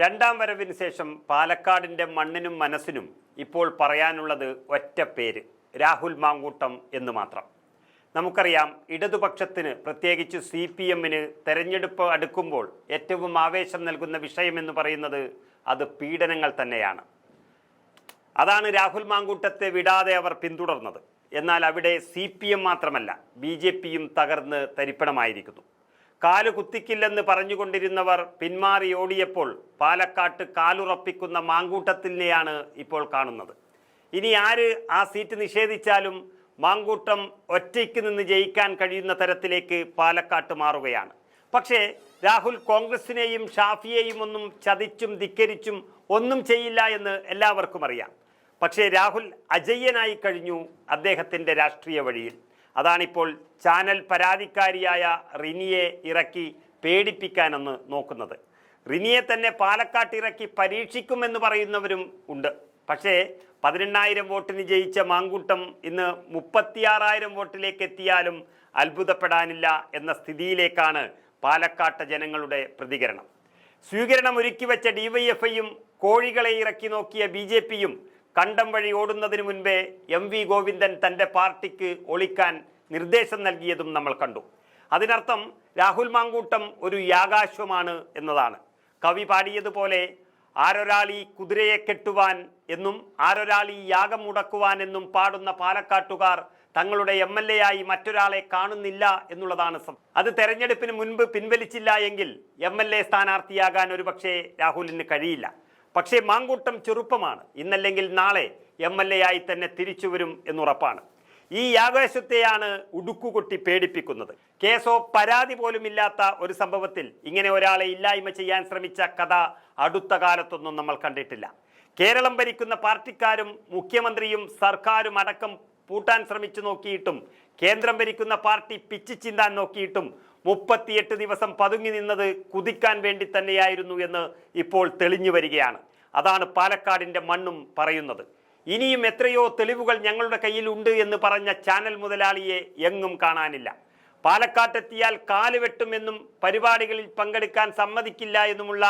രണ്ടാം വരവിന് ശേഷം പാലക്കാടിന്റെ മണ്ണിനും മനസ്സിനും ഇപ്പോൾ പറയാനുള്ളത് ഒറ്റ പേര് രാഹുൽ മാങ്കൂട്ടം എന്ന് മാത്രം. നമുക്കറിയാം ഇടതുപക്ഷത്തിന് പ്രത്യേകിച്ച് സി പി എമ്മിന് തെരഞ്ഞെടുപ്പ് അടുക്കുമ്പോൾ ഏറ്റവും ആവേശം നൽകുന്ന വിഷയമെന്ന് പറയുന്നത് അത് പീഡനങ്ങൾ തന്നെയാണ്. അതാണ് രാഹുൽ മാങ്കൂട്ടത്തെ വിടാതെ അവർ പിന്തുടർന്നത്. എന്നാൽ അവിടെ സി പി എം മാത്രമല്ല ബി ജെ പിയും തകർന്ന് തരിപ്പണമായിരിക്കുന്നു. കാൽ കുത്തിക്കില്ലെന്ന് പറഞ്ഞുകൊണ്ടിരുന്നവർ പിന്മാറി ഓടിയപ്പോൾ പാലക്കാട്ട് കാലുറപ്പിക്കുന്ന മാങ്കൂട്ടത്തിനെയാണ് ഇപ്പോൾ കാണുന്നത്. ഇനി ആര് ആ സീറ്റ് നിഷേധിച്ചാലും മാങ്കൂട്ടം ഒറ്റയ്ക്ക് നിന്ന് ജയിക്കാൻ കഴിയുന്ന തരത്തിലേക്ക് പാലക്കാട്ട് മാറുകയാണ്. പക്ഷേ രാഹുൽ കോൺഗ്രസിനെയും ഷാഫിയെയും ഒന്നും ചതിച്ചും ധിക്കരിച്ചും ഒന്നും ചെയ്യില്ല എന്ന് എല്ലാവർക്കും അറിയാം. പക്ഷേ രാഹുൽ അജയ്യനായി കഴിഞ്ഞു അദ്ദേഹത്തിന്റെ രാഷ്ട്രീയ വഴിയിൽ. അതാണിപ്പോൾ ചാനൽ പരാതിക്കാരിയായ റിനിയെ ഇറക്കി പേടിപ്പിക്കാനെന്ന് നോക്കുന്നത്. റിനിയെ തന്നെ പാലക്കാട്ട് ഇറക്കി പരീക്ഷിക്കുമെന്ന് പറയുന്നവരും ഉണ്ട്. പക്ഷേ പതിനെണ്ണായിരം വോട്ടിന് ജയിച്ച മാങ്കൂട്ടം ഇന്ന് മുപ്പത്തിയാറായിരം വോട്ടിലേക്ക് എത്തിയാലും അത്ഭുതപ്പെടാനില്ല എന്ന സ്ഥിതിയിലേക്കാണ് പാലക്കാട്ട് ജനങ്ങളുടെ പ്രതികരണം. സ്വീകരണം ഒരുക്കി വെച്ച ഡിവൈഎഫ്ഐയും കോഴികളെ ഇറക്കി നോക്കിയ ബി ജെ പിയും കണ്ടം വഴി ഓടുന്നതിന് മുൻപേ എം വി ഗോവിന്ദൻ തന്റെ പാർട്ടിക്ക് ഒളിക്കാൻ നിർദ്ദേശം നൽകിയതും നമ്മൾ കണ്ടു. അതിനർത്ഥം രാഹുൽ മാങ്കൂട്ടം ഒരു യാഗാശ്വമാണ് എന്നതാണ്. കവി പാടിയതുപോലെ ആരൊരാൾ ഈ കുതിരയെ കെട്ടുവാൻ എന്നും ആരൊരാൾ ഈ യാഗം മുടക്കുവാൻ എന്നും പാടുന്ന പാലക്കാട്ടുകാർ തങ്ങളുടെ എം എൽ എ ആയി മറ്റൊരാളെ കാണുന്നില്ല എന്നുള്ളതാണ് സത്യം അത് തെരഞ്ഞെടുപ്പിന് മുൻപ് പിൻവലിച്ചില്ല എങ്കിൽ എം എൽ എ സ്ഥാനാർത്ഥിയാകാൻ ഒരുപക്ഷെ രാഹുലിന് കഴിയില്ല. പക്ഷേ മാങ്കൂട്ടം ചെറുപ്പമാണ്. ഇന്നല്ലെങ്കിൽ നാളെ എം എൽ എ ആയി തന്നെ തിരിച്ചു വരും എന്നുറപ്പാണ്. ഈ ആവേശത്തെയാണ് ഉടുക്കുകൊട്ടി പേടിപ്പിക്കുന്നത്. കേസോ പരാതി പോലുമില്ലാത്ത ഒരു സംഭവത്തിൽ ഇങ്ങനെ ഒരാളെ ഇല്ലായ്മ ചെയ്യാൻ ശ്രമിച്ച കഥ അടുത്ത കാലത്തൊന്നും നമ്മൾ കണ്ടിട്ടില്ല. കേരളം ഭരിക്കുന്ന പാർട്ടിക്കാരും മുഖ്യമന്ത്രിയും സർക്കാരും അടക്കം പൂട്ടാൻ ശ്രമിച്ചു നോക്കിയിട്ടും കേന്ദ്രം ഭരിക്കുന്ന പാർട്ടി പിച്ചു ചിന്താൻ നോക്കിയിട്ടും മുപ്പത്തിയെട്ട് ദിവസം പതുങ്ങി നിന്നത് കുതിക്കാൻ വേണ്ടി തന്നെയായിരുന്നു എന്ന് ഇപ്പോൾ തെളിഞ്ഞു വരികയാണ്. അതാണ് പാലക്കാടിന്റെ മണ്ണും പറയുന്നത്. ഇനിയും എത്രയോ തെളിവുകൾ ഞങ്ങളുടെ കയ്യിലുണ്ട് എന്ന് പറഞ്ഞ ചാനൽ മുതലാളിയെ എങ്ങും കാണാനില്ല. പാലക്കാട്ടെത്തിയാൽ കാൽ വെട്ടുമെന്നും പരിപാടികളിൽ പങ്കെടുക്കാൻ സമ്മതിക്കില്ല എന്നുമുള്ള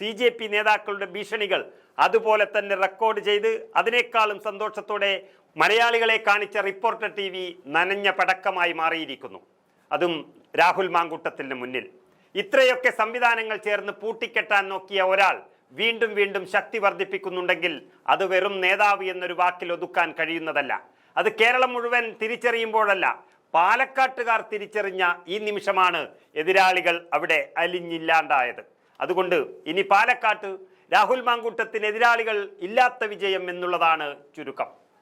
സി ജെ പി നേതാക്കളുടെ ഭീഷണികൾ അതുപോലെ തന്നെ റെക്കോർഡ് ചെയ്ത് അതിനേക്കാളും സന്തോഷത്തോടെ മലയാളികളെ കാണിച്ച റിപ്പോർട്ടർ ടി വി നനഞ്ഞ പടക്കമായി മാറിയിരിക്കുന്നു. അതും രാഹുൽ മാങ്കുട്ടത്തിന് മുന്നിൽ. ഇത്രയൊക്കെ സംവിധാനങ്ങൾ ചേർന്ന് പൂട്ടിക്കെട്ടാൻ നോക്കിയ ഒരാൾ വീണ്ടും വീണ്ടും ശക്തി വർദ്ധിപ്പിക്കുന്നുണ്ടെങ്കിൽ അത് വെറും നേതാവ് എന്നൊരു വാക്കിൽ ഒതുക്കാൻ കഴിയുന്നതല്ല. അത് കേരളം മുഴുവൻ തിരിച്ചറിയുമ്പോഴല്ല പാലക്കാട്ടുകാർ തിരിച്ചറിഞ്ഞ ഈ നിമിഷമാണ് എതിരാളികൾ അവിടെ അലിഞ്ഞില്ലാണ്ടായത്. അതുകൊണ്ട് ഇനി പാലക്കാട്ട് രാഹുൽ മാങ്കൂട്ടത്തിന് എതിരാളികൾ ഇല്ലാത്ത വിജയം എന്നുള്ളതാണ് ചുരുക്കം.